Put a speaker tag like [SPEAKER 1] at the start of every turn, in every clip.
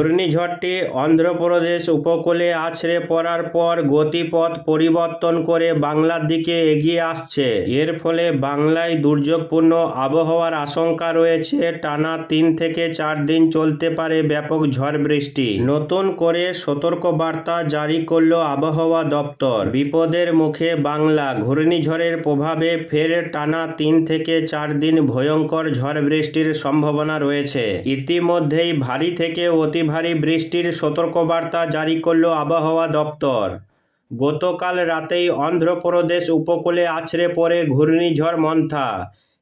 [SPEAKER 1] ঘূর্ণিঝড়টি অন্ধ্রপ্রদেশ উপকূলে আছড়ে পড়ার পর গতিপথ পরিবর্তন করে বাংলার দিকে এগিয়ে আসছে। এর ফলে বাংলায় দুর্যোগপূর্ণ আবহাওয়ার আশঙ্কা রয়েছে। টানা তিন থেকে চার দিন চলতে পারে ব্যাপক ঝড় বৃষ্টি। নতুন করে সতর্ক বার্তা জারি করল আবহাওয়া দপ্তর। বিপদের মুখে বাংলা ঘূর্ণিঝড়ের প্রভাবে ফের টানা তিন থেকে চার দিন ভয়ঙ্কর ঝড় বৃষ্টির সম্ভাবনা রয়েছে। ইতিমধ্যেই ভারী থেকে অতি ভারী বৃষ্টির সতর্কবার্তা জারি করল আবহাওয়া দপ্তর। গতকাল রাতেই অন্ধ্রপ্রদেশ উপকূলে আছড়ে পড়ে ঘূর্ণিঝড় মন্থা।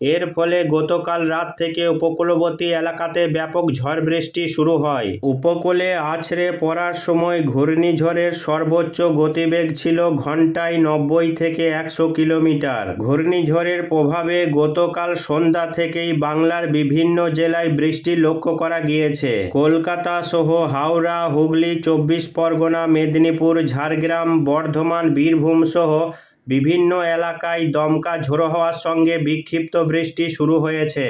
[SPEAKER 1] এর ফলে গতকাল রাত থেকে উপকূলবর্তী এলাকাতে ব্যাপক ঝড় বৃষ্টি শুরু হয়। উপকূলে আছড়ে পড়ার সময় ঘূর্ণিঝড়ের সর্বোচ্চ গতিবেগ ছিল ঘন্টায় নব্বই থেকে একশো কিলোমিটার। ঘূর্ণিঝড়ের প্রভাবে গতকাল সন্ধ্যা থেকেই বাংলার বিভিন্ন জেলায় বৃষ্টি লক্ষ্য করা গিয়েছে। কলকাতা সহ হাওড়া, হুগলি, চব্বিশ পরগনা, মেদিনীপুর, ঝাড়গ্রাম, বর্ধমান, বীরভূম সহ বিভিন্ন এলাকায় দমকা ঝোড়ো হওয়ার সঙ্গে বিক্ষিপ্ত বৃষ্টি শুরু হয়েছে।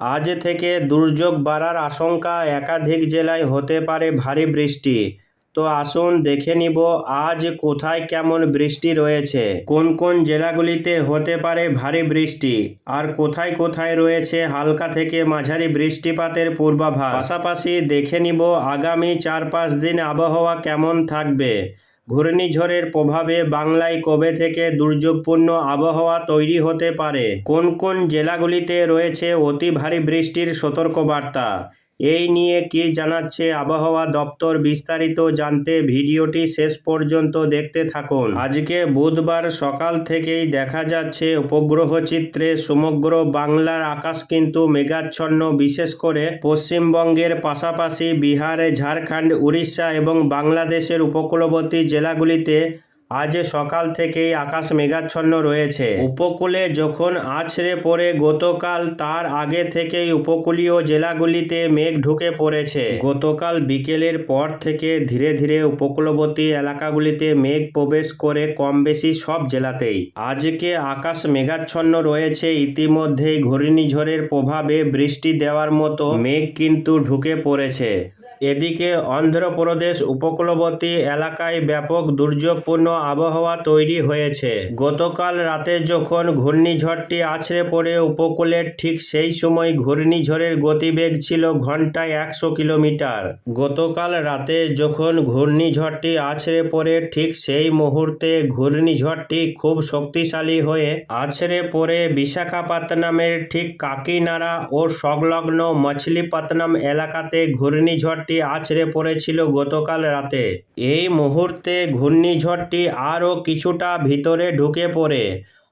[SPEAKER 1] আজ থেকে দুর্যোগ বাড়ার আশঙ্কা একাধিক জেলায় হতে পারে ভারী বৃষ্টি। তো আসুন দেখে নিব আজ কোথায় কেমন বৃষ্টি রয়েছে। কোন কোন জেলাগুলিতে হতে পারে ভারী বৃষ্টি? আর কোথায় কোথায় রয়েছে হালকা থেকে মাঝারি বৃষ্টিপাতের পূর্বাভাস? পাশাপাশি দেখে নিব আগামী চার পাঁচ দিন আবহাওয়া কেমন থাকবে। ঘূর্ণিঝড়ের প্রভাবে বাংলায় কবে থেকে দুর্যোগপূর্ণ আবহাওয়া তৈরি হতে পারে? কোন কোন জেলাগুলিতে রয়েছে অতি ভারী বৃষ্টির সতর্কবার্তা? এই নিয়ে কি জানাচ্ছে আবহাওয়া দপ্তর বিস্তারিত জানতে ভিডিওটি শেষ পর্যন্ত দেখতে থাকুন। আজকে বুধবার সকাল থেকেই দেখা যাচ্ছে উপগ্রহ চিত্রে সমগ্র বাংলার আকাশ কিন্তু মেঘাচ্ছন্ন, বিশেষ করে পশ্চিমবঙ্গের পাশাপাশি বিহারে, ঝাড়খণ্ড, উড়িষ্যা এবং বাংলাদেশের উপকূলবর্তী জেলাগুলিতে আজ সকাল থেকেই আকাশ মেঘাচ্ছন্ন রয়েছে। উপকূলে যখন আছড়ে পড়ে গতকাল, তার আগে থেকেই উপকূলীয় জেলাগুলিতে মেঘ ঢুকে পড়েছে। গতকাল বিকেলের পর থেকে ধীরে ধীরে উপকূলবর্তী এলাকাগুলিতে মেঘ প্রবেশ করে কম বেশি সব জেলাতেই। আজকে আকাশ মেঘাচ্ছন্ন রয়েছে, ইতিমধ্যেই ঘূর্ণিঝড়ের প্রভাবে বৃষ্টি দেওয়ার মতো মেঘ কিন্তু ঢুকে পড়েছে। এদিকে অন্ধ্রপ্রদেশ উপকূলবর্তী এলাকায় ব্যাপক দুর্যোগপূর্ণ আবহাওয়া তৈরি হয়েছে। গতকাল রাতে যখন ঘূর্ণিঝড়টি আছড়ে পড়ে উপকূলের ঠিক সেই সময় ঘূর্ণিঝড়ের গতিবেগ ছিল ঘন্টায় একশো কিলোমিটার। গতকাল রাতে যখন ঘূর্ণিঝড়টি আছড়ে পড়ে ঠিক সেই মুহূর্তে ঘূর্ণিঝড়টি খুব শক্তিশালী হয়ে আছড়ে পড়ে বিশাখাপত্তনমের ঠিক কাকিনাড়া ও সংলগ্ন মছলিপত্তনম এলাকাতে ঘূর্ণিঝড়টি আছড়ে পড়েছিল গতকাল রাতে। এই মুহূর্তে ঘূর্ণিঝড়টি আরও কিছুটা ভিতরে ঢুকে পড়ে।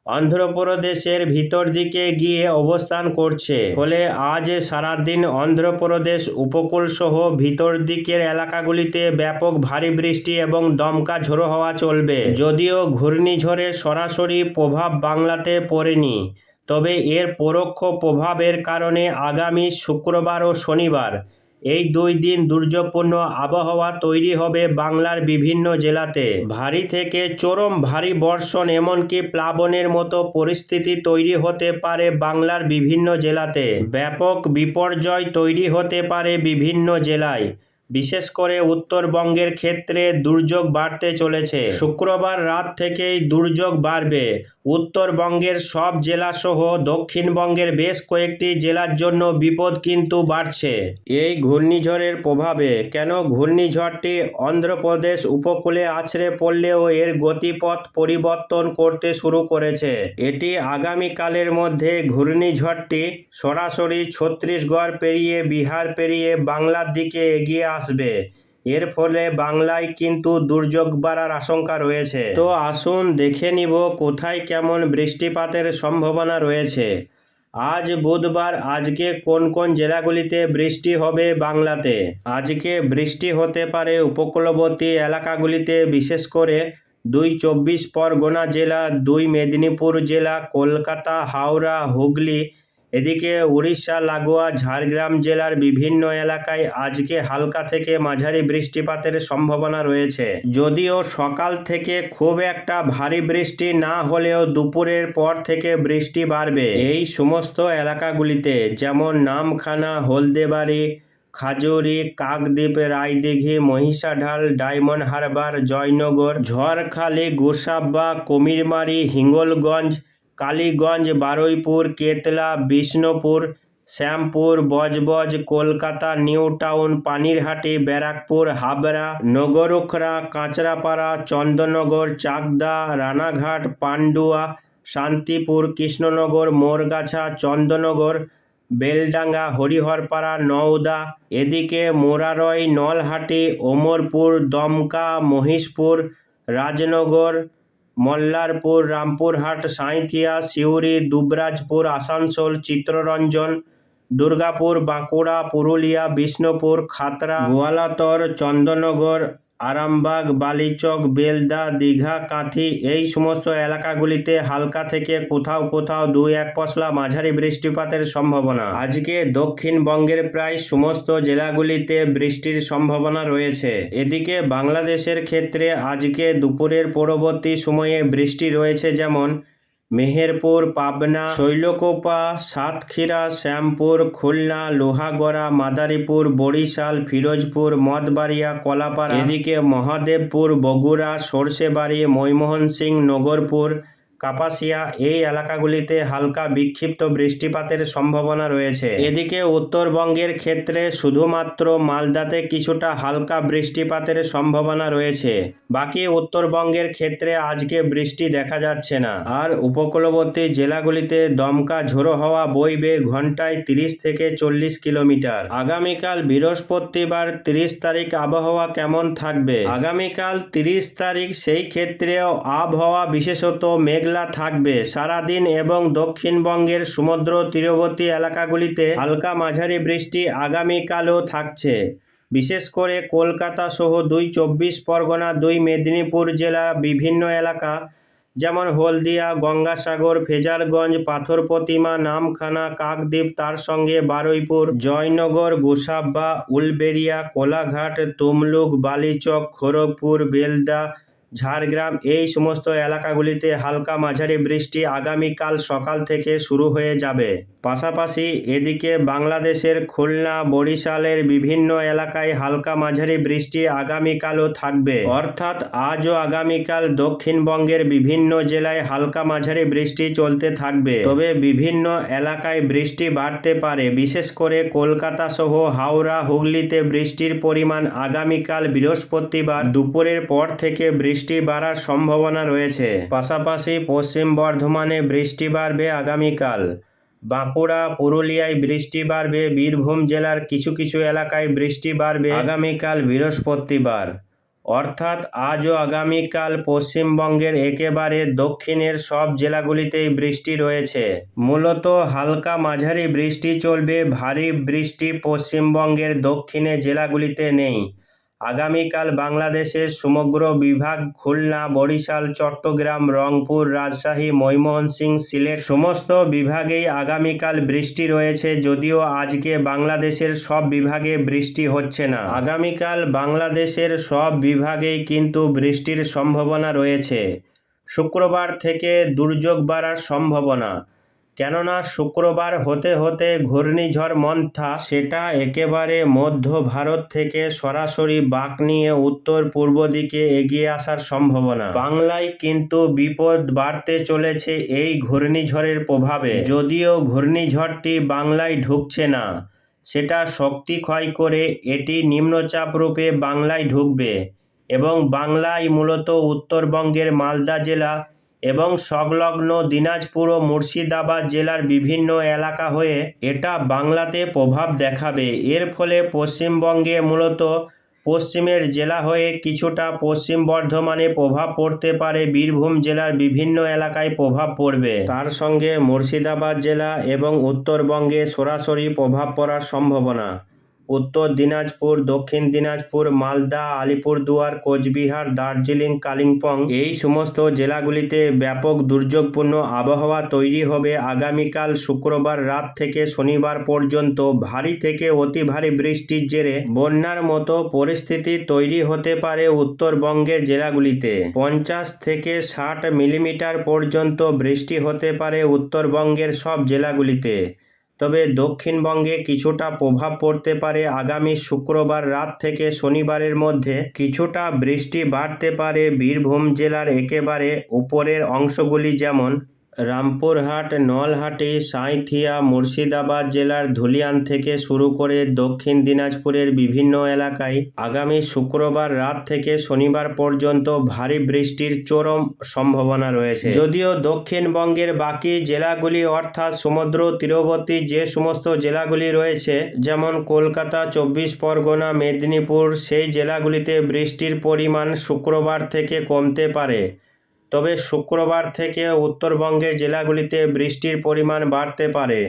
[SPEAKER 1] অন্ধ্রপ্রদেশের ভিতর দিকে গিয়ে অবস্থান করছে। ফলে আজ সারাদিন অন্ধ্রপ্রদেশ উপকূল সহ ভিতর দিকের এলাকাগুলিতে ব্যাপক ভারী বৃষ্টি এবং দমকা ঝোড়ো হওয়া চলবে। যদিও ঘূর্ণিঝড়ের সরাসরি প্রভাব বাংলাতে পড়েনি, তবে এর পরোক্ষ প্রভাবের কারণে আগামী শুক্রবার ও শনিবার এই দুই দিন দুর্যোগপূর্ণ আবহাওয়া তৈরি হবে বাংলার বিভিন্ন জেলাতে। ভারী থেকে চরম ভারী বর্ষণ এমনকি প্লাবনের মতো পরিস্থিতি তৈরি হতে পারে বাংলার বিভিন্ন জেলাতে। ব্যাপক বিপর্যয় তৈরি হতে পারে বিভিন্ন জেলায়। বিশেষ করে উত্তরবঙ্গের ক্ষেত্রে দুর্যোগ বাড়তে চলেছে। শুক্রবার রাত থেকেই দুর্যোগ বাড়বে। উত্তরবঙ্গের সব জেলাসহ দক্ষিণবঙ্গের বেশ কয়েকটি জেলার জন্য বিপদ কিন্তু বাড়ছে। এই ঘূর্ণিঝড়ের প্রভাবে কেন ঘূর্ণিঝড়টি অন্ধ্রপ্রদেশ উপকূলে আছড়ে পড়লেও এর গতিপথ পরিবর্তন করতে শুরু করেছে? এটি আগামীকালের মধ্যে ঘূর্ণিঝড়টি সরাসরি ছত্তিশগড় পেরিয়ে বিহার পেরিয়ে বাংলার দিকে এগিয়ে আসবে। এর ফলে বাংলায় কিন্তু দুর্যোগ বাড়ার আশঙ্কা রয়েছে। তো আসুন দেখে নিব কোথায় কেমন বৃষ্টিপাতের সম্ভাবনা রয়েছে। আজ বুধবার, আজকে কোন কোন জেলাগুলিতে বৃষ্টি হবে বাংলাতে? আজকে বৃষ্টি হতে পারে উপকূলবর্তী এলাকাগুলিতে, বিশেষ করে দুই চব্বিশ পরগনা জেলা, দুই মেদিনীপুর জেলা, কলকাতা, হাওড়া, হুগলি এদিকে উড়িষ্যা, লাগোয়া, ঝাড়গ্রাম জেলার বিভিন্ন এলাকায় আজকে হালকা থেকে মাঝারি বৃষ্টিপাতের সম্ভাবনা রয়েছে। যদিও সকাল থেকে খুব একটা ভারী বৃষ্টি না হলেও দুপুরের পর থেকে বৃষ্টি বাড়বে। এই সমস্ত এলাকাগুলিতে যেমন Namkhana, Haldebari, Khajuri, Kakdwip, Raidighi, Mahishadal, Diamond Harbour, Joynagar, Jharkhali Gosaba Kumirmari, Hingalganj Kaliganj, Baruipur, Ketla, Bishnupur, Shyampur, Budge Budge, Kolkata, new town, Panihati, Barrackpore, Habra, Nagarukhra, Kanchrapara, Chandannagar, Chakdah, Ranaghat, Pandua, Santipur, Krishnanagar, Moragachha, Chandannagar, Beldanga, Hariharpara, Nowda, এদিকে মোরারয়, নলহাটি, ওমরপুর, দমকা, মহিষপুর, রাজনগর মল্লারপুর রামপুরহাট সাঁইথিয়া সিউড়ি দুবরাজপুর আসানসোল চিত্ররঞ্জন দুর্গাপুর বাঁকুড়া পুরুলিয়া বিষ্ণুপুর খাতড়া গোয়ালাতর চন্দননগর আরামবাগ, বালিচক, বেলদা, দীঘা, কাঁথি এই সমস্ত এলাকাগুলিতে হালকা থেকে কোথাও কোথাও দুই এক পশলা মাঝারি বৃষ্টিপাতের সম্ভাবনা। আজকে দক্ষিণবঙ্গের প্রায় সমস্ত জেলাগুলিতে বৃষ্টির সম্ভাবনা রয়েছে। এদিকে বাংলাদেশের ক্ষেত্রে আজকে দুপুরের পরবর্তী সময়ে বৃষ্টি রয়েছে যেমন মেহেরপুর, পাবনা, শৈলকোপা, সাতক্ষীরা, শ্যামপুর, খুলনা, লোহাগড়া, মাদারীপুর, বরিশাল, ফিরোজপুর, মদবাড়িয়া, কলাপাড়া। এদিকে মহাদেবপুর, বগুড়া, সর্ষেবাড়ি ময়মোহন সিং নগরপুর কাপাসিয়া এই এলাকাগুলিতে হালকা বিক্ষিপ্ত বৃষ্টিপাতের সম্ভাবনা রয়েছে। এদিকে উত্তরবঙ্গের ক্ষেত্রে শুধুমাত্র মালদাতে কিছুটা হালকা বৃষ্টিপাতের সম্ভাবনা রয়েছে। বাকি উত্তরবঙ্গের ক্ষেত্রে আজকে বৃষ্টি দেখা যাচ্ছে না। আর উপকূলবর্তী জেলাগুলিতে দমকা ঝোড়ো হওয়া বইবে ঘন্টায় তিরিশ থেকে চল্লিশ কিলোমিটার। আগামীকাল বৃহস্পতিবার তিরিশ তারিখ আবহাওয়া কেমন থাকবে? আগামীকাল তিরিশ তারিখ সেই ক্ষেত্রেও আবহাওয়া বিশেষত মেঘলা থাকবে। সারাদিন এবং দক্ষিণবঙ্গের সমুদ্র তীরবর্তী এলাকাগুলিতে হালকা মাঝারি বৃষ্টি আগামীকালও থাকছে। বিশেষ করে কলকাতা সহ দুই চব্বিশ পরগনা, দুই মেদিনীপুর জেলা বিভিন্ন এলাকা, যেমন হলদিয়া, গঙ্গাসাগর, ফেজারগঞ্জ পাথর প্রতিমা নামখানা, কাকদ্বীপ, তার সঙ্গে বারুইপুর, জয়নগর গোসাবা উলবেরিয়া, কোলাঘাট, তুমলুক, বালিচক, খড়গপুর, বেলদা ঝাড়গ্রাম, এই সমস্ত এলাকাগুলিতে হালকা মাঝারি বৃষ্টি আগামীকাল সকাল থেকে শুরু হয়ে যাবে। পাশাপাশি এদিকে বাংলাদেশের খুলনা, বরিশালের বিভিন্ন এলাকায় হালকা মাঝারি বৃষ্টি আগামীকালও থাকবে। অর্থাৎ আজও আগামীকাল দক্ষিণবঙ্গের বিভিন্ন জেলায় হালকা মাঝারি বৃষ্টি চলতে থাকবে। তবে বিভিন্ন এলাকায় বৃষ্টি বাড়তে পারে। বিশেষ করে কলকাতা সহ হাওড়া, হুগলিতে বৃষ্টির পরিমাণ আগামীকাল বৃহস্পতিবার দুপুরের পর থেকে বৃষ্টি বাড়ার সম্ভাবনা রয়েছে। পাশাপাশি পশ্চিম বর্ধমানে বৃষ্টি বাড়বে আগামীকাল। বাঁকুড়া, পুরুলিয়ায় বৃষ্টি বাড়বে। বীরভূম জেলার কিছু কিছু এলাকায় বৃষ্টি বাড়বে আগামীকাল বৃহস্পতিবার। অর্থাৎ আজ ও আগামীকাল পশ্চিমবঙ্গের একেবারে দক্ষিণের সব জেলাগুলিতেই বৃষ্টি রয়েছে। মূলত হালকা মাঝারি বৃষ্টি চলবে। ভারী বৃষ্টি পশ্চিমবঙ্গের দক্ষিণে জেলাগুলিতে নেই। আগামীকাল বাংলাদেশের সমগ্র বিভাগ, খুলনা, বরিশাল, চট্টগ্রাম, রংপুর, রাজশাহী ময়মনসিং সিলেট সমস্ত বিভাগেই আগামীকাল বৃষ্টি রয়েছে যদিও আজকে বাংলাদেশের সব বিভাগে বৃষ্টি হচ্ছে না। আগামীকাল বাংলাদেশের সব বিভাগেই কিন্তু বৃষ্টির সম্ভাবনা রয়েছে। শুক্রবার থেকে দুর্যোগ বাড়ার সম্ভাবনা। কেননা শুক্রবার হতে হতে ঘূর্ণিঝড় মন্থা, সেটা একেবারে মধ্য ভারত থেকে সরাসরি বাঁক নিয়ে উত্তর পূর্ব দিকে এগিয়ে আসার সম্ভাবনা। বাংলায় কিন্তু বিপদ বাড়তে চলেছে এই ঘূর্ণিঝড়ের প্রভাবে। যদিও ঘূর্ণিঝড়টি বাংলায় ঢুকছে না, সেটা শক্তি ক্ষয় করে এটি নিম্নচাপ রূপে বাংলায় ঢুকবে এবং বাংলায় মূলত উত্তরবঙ্গের মালদা জেলা এবং সংলগ্ন দিনাজপুর ও মুর্শিদাবাদ জেলার বিভিন্ন এলাকা হয়ে এটা বাংলাতে প্রভাব দেখাবে। এর ফলে পশ্চিমবঙ্গে মূলত পশ্চিমের জেলা হয়ে কিছুটা পশ্চিম বর্ধমানে প্রভাব পড়তে পারে। বীরভূম জেলার বিভিন্ন এলাকায় প্রভাব পড়বে। তার সঙ্গে মুর্শিদাবাদ জেলা এবং উত্তরবঙ্গে সরাসরি প্রভাব পড়ার সম্ভাবনা। উত্তর দিনাজপুর, দক্ষিণ দিনাজপুর, মালদা, আলিপুরদুয়ার, কোচবিহার, দার্জিলিং, কালিম্পং এই সমস্ত জেলাগুলিতে ব্যাপক দুর্যোগপূর্ণ আবহাওয়া তৈরি হবে আগামীকাল শুক্রবার রাত থেকে শনিবার পর্যন্ত। ভারী থেকে অতি ভারী বৃষ্টির জেরে বন্যার মতো পরিস্থিতি তৈরি হতে পারে উত্তরবঙ্গের জেলাগুলিতে। পঞ্চাশ থেকে ষাট মিলিমিটার পর্যন্ত বৃষ্টি হতে পারে উত্তরবঙ্গের সব জেলাগুলিতে। তবে দক্ষিণবঙ্গে কিছুটা প্রভাব পড়তে পারে আগামী শুক্রবার রাত থেকে শনিবারের মধ্যে। কিছুটা বৃষ্টি বাড়তে পারে বীরভূম জেলার একেবারে উপরের অংশগুলি যেমন রামপুরহাট, নলহাটি, সাঁইথিয়া, মুর্শিদাবাদ জেলার ধুলিয়ান থেকে শুরু করে দক্ষিণ দিনাজপুরের বিভিন্ন এলাকায় আগামী শুক্রবার রাত থেকে শনিবার পর্যন্ত ভারী বৃষ্টির চরম সম্ভাবনা রয়েছে। যদিও দক্ষিণবঙ্গের বাকি জেলাগুলি অর্থাৎ সমুদ্র তীরবর্তী যে সমস্ত জেলাগুলি রয়েছে, যেমন কলকাতা, চব্বিশ পরগনা, মেদিনীপুর, সেই জেলাগুলিতে বৃষ্টির পরিমাণ শুক্রবার থেকে কমতে পারে। তবে শুক্রবার থেকে উত্তরবঙ্গের জেলাগুলিতে বৃষ্টির পরিমাণ বাড়তে পারে।